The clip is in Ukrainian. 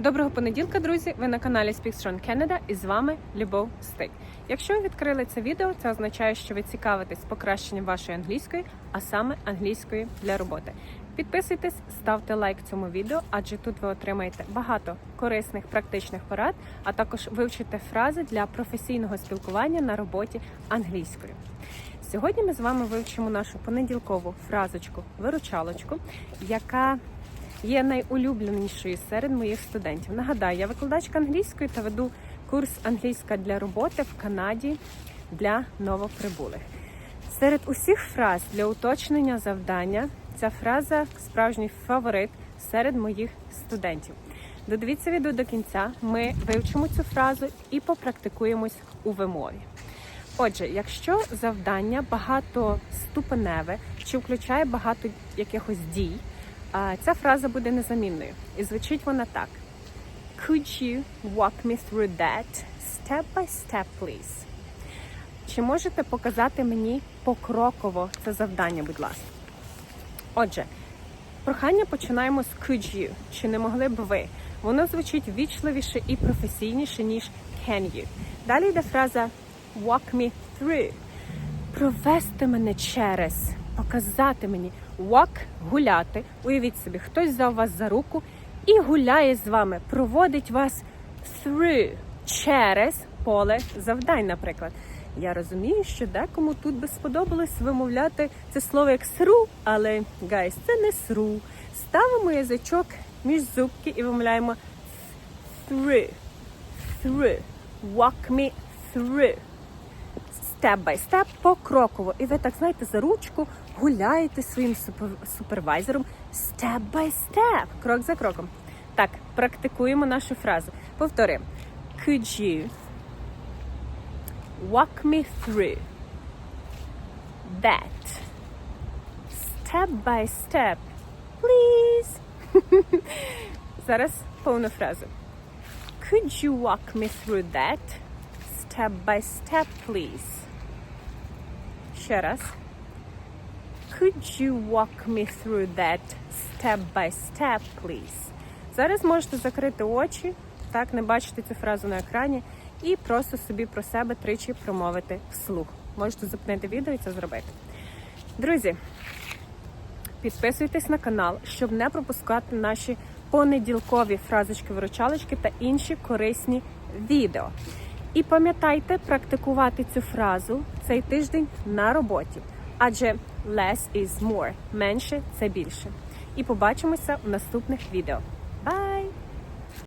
Доброго понеділка, друзі! Ви на каналі Speak Strong Canada і з вами Любов Стик. Якщо ви відкрили це відео, це означає, що ви цікавитесь покращенням вашої англійської, а саме англійської для роботи. Підписуйтесь, ставте лайк цьому відео, адже тут ви отримаєте багато корисних практичних порад, а також вивчите фрази для професійного спілкування на роботі англійською. Сьогодні ми з вами вивчимо нашу понеділкову фразочку виручалочку, яка є найулюбленішою серед моїх студентів. Нагадаю, я викладачка англійської та веду курс англійська для роботи в Канаді для новоприбулих. Серед усіх фраз для уточнення завдання ця фраза справжній фаворит серед моїх студентів. Додивіться відео до кінця. Ми вивчимо цю фразу і попрактикуємось у вимові. Отже, якщо завдання багатоступеневе чи включає багато якихось дій, ця фраза буде незамінною. І звучить вона так: Could you walk me through that step by step, please? Чи можете показати мені покроково це завдання, будь ласка? Отже, прохання починаємо з could you. Чи не могли б ви? Воно звучить вічливіше і професійніше, ніж can you. Далі йде фраза walk me through. Провести мене через, показати мені. Walk – гуляти. Уявіть собі, хтось взяв вас за руку і гуляє з вами, проводить вас through, через поле завдань, наприклад. Я розумію, що декому тут би сподобалось вимовляти це слово як сру, але гайс, це не сру. Ставимо язичок між зубки і вимовляємо through, through, walk me through. Степ бай степ покроково. І ви так знаєте за ручку гуляєте своїм супер- супервайзером степ бай степ, крок за кроком. Так, практикуємо нашу фразу. Повторимо. Could you walk me through that step by step, please? Зараз повну фразу. Could you walk me through that step by step, please? Ще раз. Could you walk me through that step by step, please? Зараз можете закрити очі, так, не бачити цю фразу на екрані, і просто собі про себе тричі промовити вслух. Можете зупинити відео і це зробити. Друзі, Підписуйтесь на канал, щоб не пропускати наші понеділкові фразочки-виручалочки та інші корисні відео. І пам'ятайте практикувати цю фразу цей тиждень на роботі, адже less is more – менше це більше. І побачимося у наступних відео.